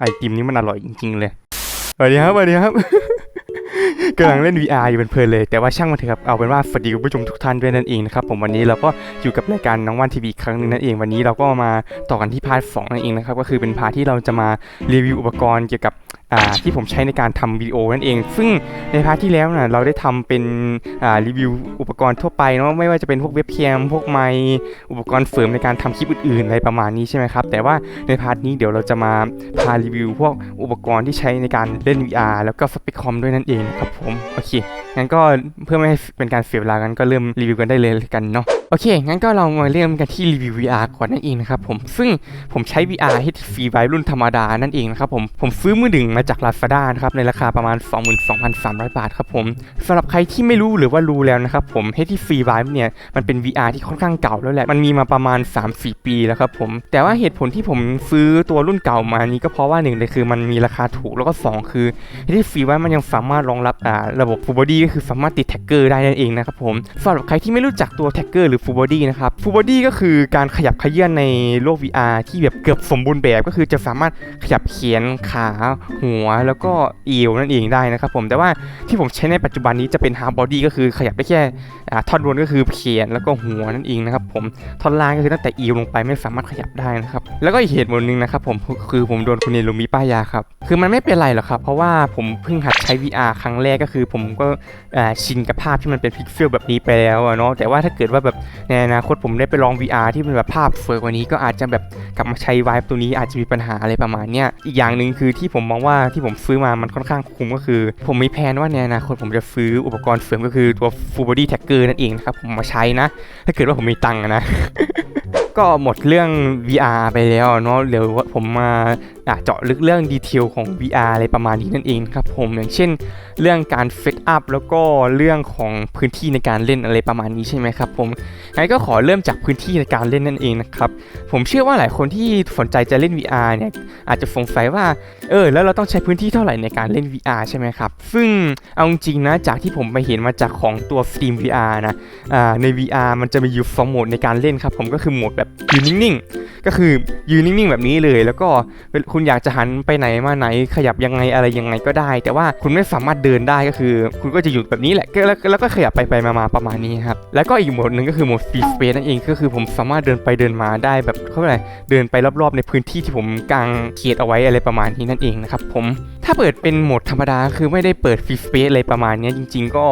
ไอติมนี้มันอร่อยจริงๆเลยสวัสดีครับสวัสดีครับกำลังเล่น VR อยู่เป็นเพลินเลย แต่ว่าช่างมันเถอะครับ เอาเป็นว่าสวัสดีคุณผู้ชมทุกท่านด้วยนั่นเองนะครับผมวันนี้เราก็อยู่กับรายการน้องวันทีวีครั้งหนึงนั่นเองวันนี้เราก็มาต่อกันที่พาร์ทสองนั่นเองนะครับก็คือเป็นพาร์ทที่เราจะมารีวิวอุปกรณ์เกี่ยวกับ ที่ผมใช้ในการทำวิดีโอนั่นเอง ซึ่งในพาร์ทที่แล้วนะเราได้ทำเป็นรีวิวอุปกรณ์ทั่วไปเนาะไม่ว่าจะเป็นพวกเว็บแคมพวกไมอุปกรณ์เสริมในการทำคลิปอื่นๆอะไรประมาณนี้ใช่ไหมครับ แต่ว่าในพาร์ทนี้เดี๋ยวเราจะมาพารีวิว พวกอุปกรณ์ที่ใช้ในการเล่น VR แล้วก็สเปคคอมด้วยนั่นเองครับผมโอเคงั้นก็เพื่อไม่ให้เป็นการเสียเวลากันก็เริ่มรีวิวกันได้เลยกันเนาะโอเค งั้นก็เรามาเริ่มกันที่รีวิว VR ก่อนนั่นเองนะครับผม ซึ่งผมใช้ VR HTC Vive รุ่นธรรมดานั่นเองนะครับผม ผมซื้อมือหนึ่งมาจาก Lazada นะครับ ในราคาประมาณ 22,300 บาทครับผมสำหรับใครที่ไม่รู้หรือว่ารู้แล้วนะครับผม HTC Vive เนี่ย มันเป็น VR ที่ค่อนข้างเก่าแล้วแหละ มันมีมาประมาณ 3-4 ปีแล้วครับผม แต่ว่าเหตุผลที่ผมซื้อตัวรุ่นเก่ามานี้ก็เพราะว่าหนึ่งเลยคือมันมีราคาถูก แล้วก็สองคือที่ฟรีไว้มันยังสามารถรองรับอ่าระบบ Full Body ก็คือสามารถติดแท็กเกอร์ได้นั่นเองนะครับผมสำหรับใครที่ไม่รู้จักตัวแท็กเกอร์หรือ Full Body นะครับ Full Body ก็คือการขยับขยื่นในโลก VR ที่แบบเกือบสมบูรณ์แบบก็คือจะสามารถขยับเขียนขาหัวแล้วก็เอวนั่นเองได้นะครับผมแต่ว่าที่ผมใช้ในปัจจุบันนี้จะเป็น Half Body ก็คือขยับได้แค่ท่อนบนก็คือเขียนแล้วก็หัวนั่นเองนะครับผมท่อนล่างก็คือตั้งแต่เอวลงไปไม่สามารถขยับได้นะครับแล้วก็อีกเหตุผลหนึ่งนะครับผมคือผมโดนคุณเนรุมิป้ายยาครับคือมันไม่เป็นไรหรอกครับเพราะว่าผมเพิ่งหัดใช้ VR ครั้งแรกก็คือ ผมก็ชินกับภาพที่มันเป็นพิกเซลแบบนี้ไปแล้วเนาะแต่ว่าถ้าเกิดว่าแบบในอนาคตผมได้ไปลอง VR ที่เป็นแบบภาพเฟอร์กว่านี้ก็อาจจะแบบกลับมาใช้ไวฟ์ตัวนี้อาจจะมีปัญหาอะไรประมาณเนี้ยอีกอย่างหนึ่งคือที่ผมมองว่าที่ผมซื้อมามันค่อนข้างคุ้มก็คือ ผมมีแผนว่าในอนาคตผมจะซื้ออุปกรณ์เสริมก็คือตัว Full Body Tracker นั่นเองนะครับผมมาใช้นะ ถ้าเกิดว่าผมมีตังค์นะ ก็หมดเรื่อง VR ไปแล้วเนาะเดี๋ยวผมมาเจาะลึกเรื่องดีเทลของ VR อะไรประมาณนี้นั่นเองครับผมอย่างเช่น เรื่องการเซตอัพแล้วก็เรื่องของพื้นที่ในการเล่นอะไรประมาณนี้ใช่ไหมครับผมงั้นก็ขอเริ่มจากพื้นที่ในการเล่นนั่นเองนะครับผมเชื่อว่าหลายคนที่สนใจจะเล่น VR เนี่ยอาจจะสงสัยว่าเออแล้วเราต้องใช้พื้นที่เท่าไหร่ในการเล่น VR ใช่ไหมครับซึ่งเอาจริงนะจากที่ผมไปเห็นมาจากของตัว Steam VR นะใน VR มันจะมีอยู่สองโหมดในการเล่นครับผมก็คือโหมดแบบยืนนิ่งๆ ก็คือยืนนิ่งๆ แบบนี้เลย แล้วก็คุณอยากจะหันไปไหนมาไหนขยับยังไงอะไรยังไงก็ได้ แต่ว่าคุณไม่สามารถเดินได้ก็คือ คุณก็จะอยู่แบบนี้แหละแล้วแล้วก็ขยับไปไปมาๆประมาณนี้ครับแล้วก็อีกโหมดหนึ่งก็คือโหมด Free Space นั่นเองก็คือผมสามารถเดินไปเดินมาได้แบบเขาเรียกอะไรเดินไปรอบๆ ในพื้นที่ที่ผมกางเขียดเอาไว้อะไรประมาณนี้นั่นเองนะครับผมถ้าเปิดเป็นโหมดธรรมดาคือไม่ได้เปิดฟรีสเปซอะไรประมาณนี้จริง ๆ ก็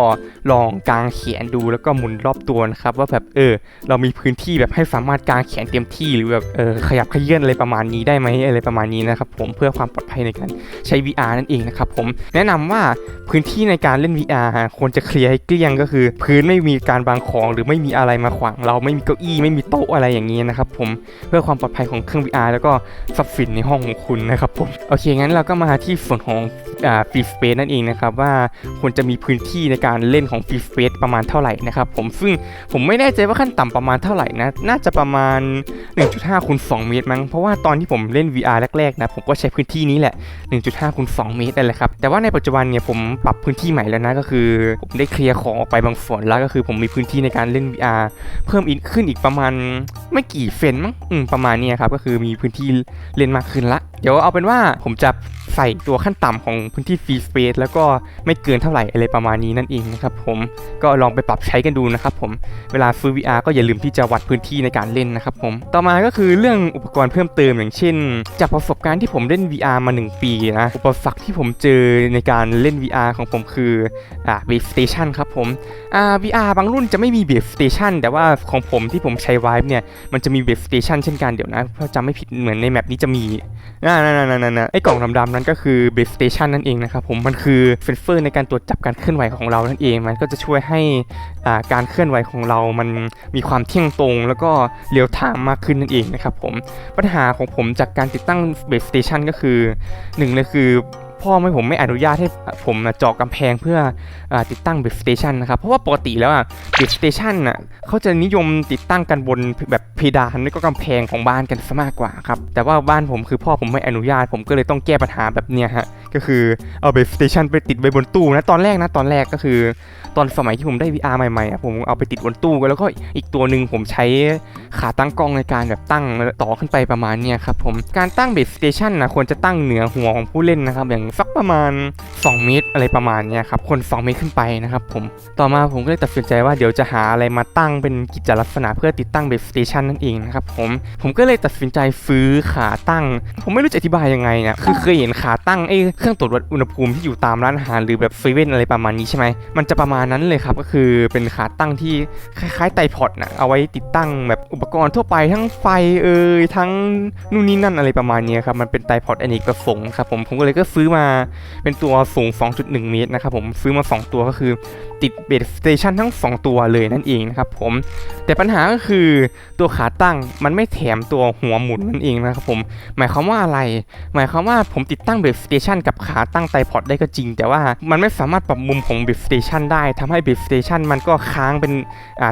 ลองกางเขียนดูแล้วก็หมุนรอบตัวนะครับว่าแบบเออ เรามีพื้นที่แบบให้สามารถกางแขนเต็มที่หรือแบบเออขยับขยื่นอะไรประมาณนี้ได้ไหมอะไรประมาณนี้นะครับผมเพื่อความปลอดภัยในการใช้ VR นั่นเองนะครับผมแนะนำว่าพื้นที่ในการเล่น VR ควรจะเคลียร์ให้เกลี้ยงก็คือ พื้นไม่มีการวางของหรือไม่มีอะไรมาขวางเราไม่มีเก้าอี้ไม่มีโต๊ะอะไรอย่างนี้นะครับผมเพื่อความปลอดภัยของเครื่อง VR แล้วก็ทรัพย์สินในห้องของคุณนะครับผมโอเคงั้นเราก็มาที่ส่วนของฟรีสเปซนั่นเองนะครับว่าควรจะมีพื้นที่ในการเล่นของฟรีสเปซประมาณเท่าไหร่นะครับผมซึ่งผมไม่แน่ใจว่าขั้นต่ำประมาณเท่าไหร่นะน่าจะประมาณ 1.5คูณ2เมตรมั้งเพราะว่าตอนที่ผมเล่น VR แรกๆนะผมก็ใช้พื้นที่นี้แหละ 1.5คูณ2เมตรนั่นแหละครับแต่ว่าในปัจจุบันเนี่ยผมปรับพื้นที่ใหม่แล้วนะก็คือผมได้เคลียร์ของออกไปบางส่วนแล้วก็คือผมมีพื้นที่ในการเล่น VR เพิ่มอีกขึ้นอีกประมาณไม่กี่เฟนมั้งประมาณนี้ครับก็คือมีพื้นที่เล่นมากขึ้นละ เดี๋ยวเอาเป็นว่าผมจะ ใส่ตัวขั้นต่ำของพื้นที่ฟรีสเปซแล้วก็ไม่เกินเท่าไหร่อะไรประมาณนี้นั่นเองนะครับผมก็ลองไปปรับใช้กันดูนะครับผมเวลาซื้อ VR ก็อย่าลืมที่จะวัดพื้นที่ในการเล่นนะครับผมต่อมาก็คือเรื่องอุปกรณ์เพิ่มเติมอย่างเช่น จากประสบการณ์ที่ผมเล่น VR มา 1 ปีนะอุปสรรคที่ผมเจอในการเล่น VR ของผมคืออ่า Base Station ครับผมอ่า VR บางรุ่นจะไม่มี Base Station แต่ว่าของผมที่ผมใช้ Vive เนี่ยมันจะมี Base Station เช่นกันเดี๋ยวนะเพราะจำไม่ผิดเหมือนในแมปนี้จะมีนั่นนั่นนั่นไอ้กล่องดำๆนั้นก็คือ Base Station นั่นเองนะครับผมมันคือเซนเซอร์ในการตรวจจับการเคลื่อนไหวของเรานั่นเอง มันก็จะช่วยให้อ่าการเคลื่อนไหวของเรามันมีความเที่ยงตรง แล้วก็เรียวไทม์มากขึ้นนั่นเองนะครับผมปัญหาของผมจากการติดตั้งเบสสเตชันก็คือหนึ่งเลยคือพ่อไม่ผมไม่อนุญาตให้ผมเจาะกำแพงเพื่ออติดตั้งเบสสเตชันนะครับ เพราะว่าปกติแล้วอะเบสสเตชันอะเขาจะนิยมติดตั้งกันบนแบบเพดานแล้วก็กำแพงของบ้านกันซะมากกว่าครับ แต่ว่าบ้านผมคือพ่อผมไม่อนุญาต ผมก็เลยต้องแก้ปัญหาแบบเนี้ยฮะ ก็คือเอาเบสสเตชันไปติดไว้บนตู้นะ ตอนแรกนะ ตอนแรกก็คือ ตอนสมัยที่ผมได้ VR ใหม่ๆอะผมเอาไปติดบนตู้แล้วก็อีกตัวหนึ่งผมใช้ขาตั้งกล้องในการแบบตั้งต่อขึ้นไปประมาณเนี้ยครับผม การตั้งเบสสเตชันนะควรจะตั้งเหนือหัวของผู้เล่นนะครับอย่างสักประมาณ 2 เมตรอะไรประมาณเนี้ยครับคน2เมตรขึ้นไปนะครับผมต่อมาผมก็เลยตัดสินใจว่าเดี๋ยวจะหาอะไรมาตั้งเป็นกิจลักษณะเพื่อติดตั้งเบสสเตชันนั่นเองนะครับผมผมก็เลยตัดสินใจซื้อขาตั้ง ผมไม่รู้จะอธิบายยังไงเนี่ยคือเคยเห็นขาตั้งไอ้เครื่องตรวจวัดอุณหภูมิที่อยู่ตามร้านอาหารหรือแบบเซเว่นอะไรประมาณนี้ใช่ไหมมันจะประมาณนั้นเลยครับก็คือเป็นขาตั้งที่คล้ายๆไตพอดนะเอาไว้ติดตั้งแบบอุปกรณ์ทั่วไปทั้งไฟเอ่ยทั้งนู่นนี่นั่นอะไรประมาณนี้ครับมันเป็นไตพอดอเนกประสงค์ครับผมผมก็เลยก็ซื้อมาเป็นตัวสูง 2.1 เมตรนะครับผมซื้อมา 2 ตัวก็คือ ติดเบสสเตชันทั้ง 2 ตัวเลยนั่นเองนะครับผม แต่ปัญหาก็คือตัวขาตั้งมันไม่แถมตัวหัวหมุนนั่นเองนะครับผม หมายความว่าอะไร หมายความว่าผมติดตั้งเบสสเตชันกับขาตั้งไตพอดได้ก็จริง แต่ว่ามันไม่สามารถปรับมุมของเบสสเตชันได้ทำให้เบสสเตชันมันก็ค้างเป็น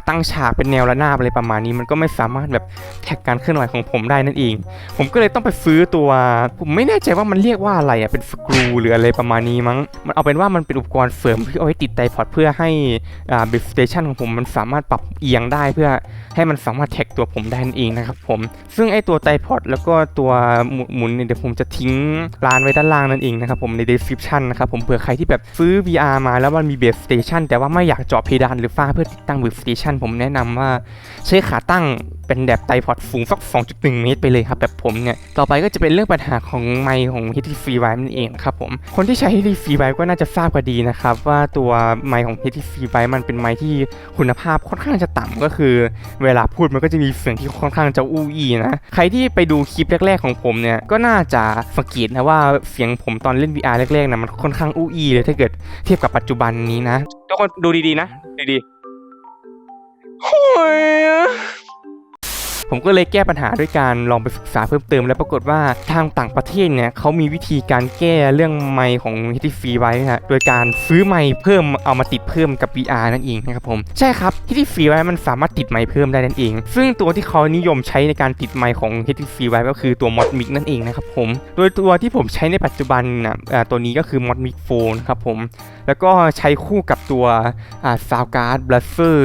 ตั้งฉากเป็นแนวระนาบอะไรประมาณนี้ มันก็ไม่สามารถแบบแท็กการเคลื่อนไหวของผมได้นั่นเอง ผมก็เลยต้องไปซื้อตัว ผมไม่แน่ใจว่ามันเรียกว่าอะไรอะเป็นสกรูหรืออะไรประมาณนี้มั้ง มันเอาเป็นว่ามันเป็นอุปกรณ์เสริมที่เอาไว้ติดไตพอดเพื่อใให้บสสเตชันของผมมันสามารถปรับเอียงได้เพื่อให้มันสามารถแท็กตัวผมได้นั่นเองนะครับผม ซึ่งไอตัวไตรพอดแล้วก็ตัวหมุนหมุนเนี่ยเดี๋ยวผมจะทิ้งร้านไว้ด้านล่างนั่นเองนะครับผมใน description นะครับผมเผื่อใครที่แบบซื้อ VR มาแล้วมันมีเบสสเตชันแต่ว่าไม่อยากเจาะเพดานหรือฝ้าเพื่อติดตั้งเบสสเตชันผมแนะนำว่าใช้ขาตั้ง เป็นแบบไตพอดสูงสัก 2.1 เมตรไปเลยครับแบบผมเนี่ย ต่อไปก็จะเป็นเรื่องปัญหาของไมค์ของ HTC Vive นั่นเองครับผม คนที่ใช้ HTC Vive ก็น่าจะทราบกันดีนะครับ ว่าตัวไมค์ของ HTC Vive มันเป็นไมค์ที่คุณภาพค่อนข้างจะต่ำก็คือ เวลาพูดมันก็จะมีเสียงที่ค่อนข้างจะอู้อีนะใครที่ไปดูคลิปแรก ๆ ของผมเนี่ยก็น่าจะสังเกตนะว่าเสียงผมตอนเล่น VR แรกๆนะมันค่อนข้างอู้อีเลยถ้าเกิดเทียบกับปัจจุบันนี้นะทุกคนดูดีๆนะดีๆโอ้ย ผมก็เลยแก้ปัญหาด้วยการลองไปศึกษาเพิ่มเติม แล้วปรากฏว่าทางต่างประเทศเนี่ยเขามีวิธีการแก้เรื่องไมค์ของ HTC ไว้นะฮะโดยการซื้อไมค์เพิ่มเอามาติดเพิ่มกับ VR นั่นเองนะครับผมใช่ครับ HTC ไว้มันสามารถติดไมค์เพิ่มได้นั่นเอง ซึ่งตัวที่เขานิยมใช้ในการติดไมค์ของ HTC ไว้ก็คือตัว Mod Mic นั่นเองนะครับผมโดยตัวที่ผมใช้ในปัจจุบันนะอ่าตัวนี้ก็คือ Mod Mic Phone ครับผมแล้วก็ใช้คู่กับตัวอ่า Soundcard Blaster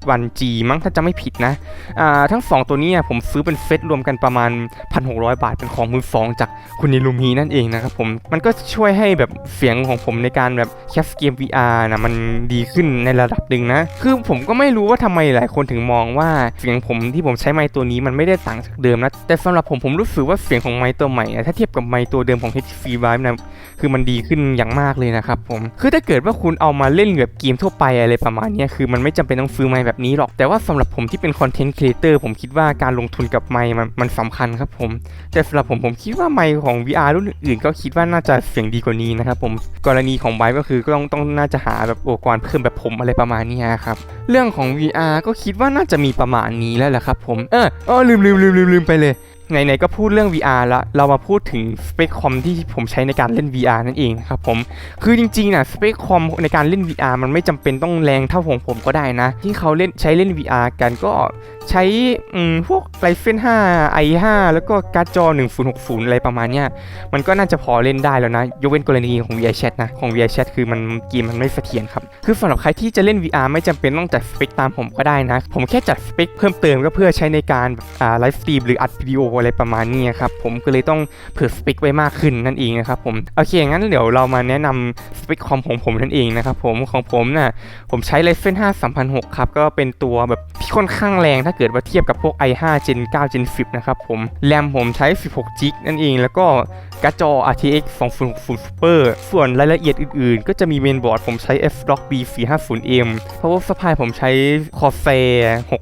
X1G มั้งถ้าจะไม่ผิดนะอ่าทั้ง 2 ตัวนี้อะผมซื้อเป็นเซตรวมกันประมาณ 1,600 บาท เป็นของมือสองจากคุณนิลูมีนั่นเองนะครับผม มันก็ช่วยให้แบบเสียงของผมในการแบบแคสเกม VR นะมันดีขึ้นในระดับหนึ่งนะ คือผมก็ไม่รู้ว่าทำไมหลายคนถึงมองว่าเสียงผมที่ผมใช้ไมค์ตัวนี้มันไม่ได้ต่างจากเดิมนะ แต่สำหรับผมผมรู้สึกว่าเสียงของไมค์ตัวใหม่อะถ้าเทียบกับไมค์ตัวเดิมของ HTC Vive นะคือมันดีขึ้นอย่างมากเลยนะครับผม คือถ้าเกิดว่าคุณเอามาเล่นแบบเกมทั่วไปอะไรประมาณนี้คือมันไม่จำเป็นต้องซื้อไมค์แบบนี้หรอก แต่ว่าสำหรับผมที่เป็นคอนเทนต์ครีเอเตอร์ผมคิดว่าการลงทุนกับไมค์มันมันสำคัญครับผม แต่สำหรับผมผมคิดว่าไมค์ของ VR รุ่นอื่นก็คิดว่าน่าจะเสียงดีกว่านี้นะครับผมกรณีของไบก็คือก็ต้องต้องน่าจะหาแบบอุปกรณ์เพิ่มแบบผมอะไรประมาณนี้ครับเรื่องของ VR ก็คิดว่าน่าจะมีประมาณนี้แล้วแหละครับผมเออเออลืมลืมลืมลืมลืมไปเลย ไหนๆก็พูดเรื่อง VR ละเรามาพูดถึงสเปคคอมที่ผมใช้ในการเล่น VR นั่นเองครับผมคือจริงๆนะสเปคคอมในการเล่น VR มันไม่จำเป็นต้องแรงเท่าของผมก็ได้นะ ที่เขาเล่นใช้เล่น VR กันก็ ใช้พวก Ryzen 5 i5 แล้วก็การ์ดจอ 1060 อะไรประมาณเนี้ย มันก็น่าจะพอเล่นได้แล้วนะ ยกเว้นกรณีของ VR Chat นะ ของ VR Chat คือมันเกมมันไม่เสถียรครับ คือสำหรับใครที่จะเล่น VR ไม่จำเป็นต้องจัดสเปคตามผมก็ได้นะ ผมแค่จัดสเปคเพิ่มเติมก็เพื่อใช้ในการไลฟ์สตรีมหรืออัดวิดีโออะไรประมาณนี้ครับผมก็เลยต้องเผื่อสเปคไว้มากขึ้นนั่นเองนะครับผมโอเคงั้นเดี๋ยวเรามาแนะนำสเปคคอมของผมนั่นเองนะครับผมของผมน่ะผมใช้ Ryzen 5 3006ครับก็เป็นตัวแบบที่ค่อนข้างแรงถ้าเกิดว่าเทียบกับพวก i5 Gen 9 Gen 10 นะครับผม แรมผมใช้ 16 g b นั่นเอง แล้วก็การ์ดจอ RTX 2060 Super ส่วนรายละเอียดอื่นๆ ก็จะมีเมนบอร์ดผมใช้ F-Log B450M Power Supply ผมใช้ Corsair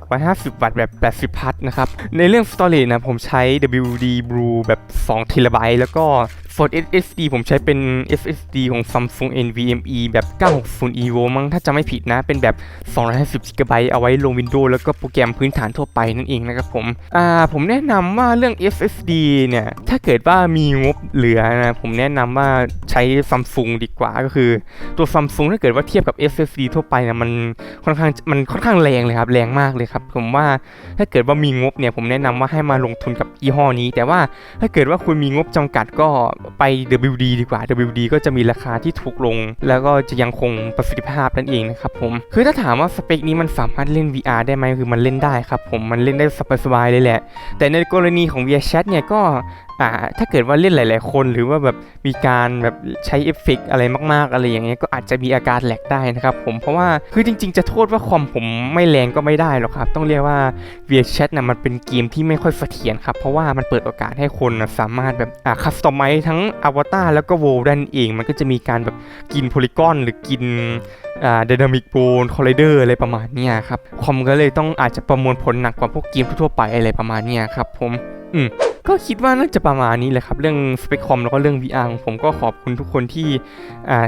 650 วัตต์แบบ 80 พัทนะครับ ในเรื่อง Storage นะผมใช้ WD Blue แบบ2 t b แล้วก็ Ford SSD ผมใช้เป็น SSD ของ Samsung NVMe แบบ 960 EVO มั้งถ้าจะไม่ผิดนะ เป็นแบบ 250 GB เอาไว้ลง Windows แล้วก็โปรแกรมพื้นฐานทั่วไปนั่นเองนะครับผม อ่า ผมแนะนำว่าเรื่อง SSD เนี่ย ถ้าเกิดว่ามีงบเหลือนะ ผมแนะนำว่าใช้ Samsung ดีกว่าก็คือตัว Samsung ถ้าเกิดว่าเทียบกับ SSD ทั่วไปนี่ยมันค่อนข้างมันค่อนข้างแรงเลยครับแรงมากเลยครับ ผมว่าถ้าเกิดว่ามีงบเนี่ยผมแนะนำว่าให้มาลงทุนกับยี่ห้อนี้ แต่ว่าถ้าเกิดว่าคุณมีงบจำกัดก็ไป WD ดีกว่า WD ก็จะมีราคาที่ถูกลง แล้วก็จะยังคงประสิทธิภาพนั่นเองนะครับผม คือถ้าถามว่าสเปคนี้มันสามารถเล่น VR ได้ไหมคือมันเล่นได้ครับผม มันเล่นได้สบายๆเลยแหละ แต่ในกรณีของ VR Chat เนี่ยก็ อ่าถ้าเกิดว่าเล่นหลาย ๆ คนหรือว่าแบบมีการแบบใช้เอฟเฟกต์อะไรมาก ๆ อะไรอย่างเงี้ยก็อาจจะมีอาการแหลกได้นะครับผมเพราะว่าคือจริง ๆ จะโทษว่าคอมผมไม่แรงก็ไม่ได้หรอกครับ ต้องเรียกว่า VR Chat นะมันเป็นเกมที่ไม่ค่อยเสถียรครับ เพราะว่ามันเปิดโอกาสให้คนนะสามารถแบบอ่าคัสตอมไมทั้งอวตารแล้วก็โวลดันเอง มันก็จะมีการแบบกินโพลีกอนหรือกินอ่า Dynamic Bone Collider อะไรประมาณนี้ครับคอมก็เลยต้องอาจจะประมวลผลหนักกว่าพวกเกมทั่วไปอะไรประมาณนี้ครับผมอืม ก็คิดว่าน่าจะประมาณนี้แหละครับ เรื่องสเปคคอมแล้วก็เรื่อง VR ของผมก็ขอบคุณทุกคนที่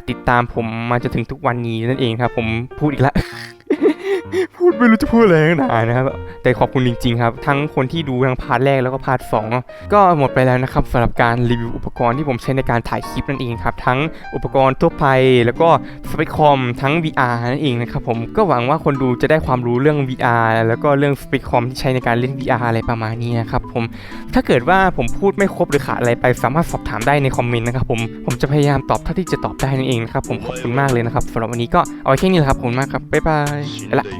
ติดตามผมมาจนถึงทุกวันนี้นั่นเองครับ ผมพูดอีกแล้ว พูดไม่รู้จะพูดอะไรนักหนานะครับ แต่ขอบคุณจริงๆครับ ทั้งคนที่ดูทั้งพาร์ทแรกแล้วก็พาร์ทสองก็หมดไปแล้วนะครับสำหรับการรีวิวอุปกรณ์ที่ผมใช้ในการถ่ายคลิปนั่นเองครับ ทั้งอุปกรณ์ทั่วไปแล้วก็สเปคคอมทั้ง VR นั่นเองนะครับผมก็หวังว่าคนดูจะได้ความรู้เรื่อง VR แล้วก็เรื่องสเปคคอมที่ใช้ในการเล่น VR อะไรประมาณนี้นะครับผมถ้าเกิดว่าผมพูดไม่ครบหรือขาดอะไรไปสามารถสอบถามได้ในคอมเมนต์นะครับผมผมจะพยายามตอบเท่าที่จะตอบได้นั่นเองนะครับผมขอบคุณมากเลยนะครับสำหรับวันนี้ก็เอาไว้แค่นี้แหละครับขอบคุณมากครับบ๊ายบายไปละ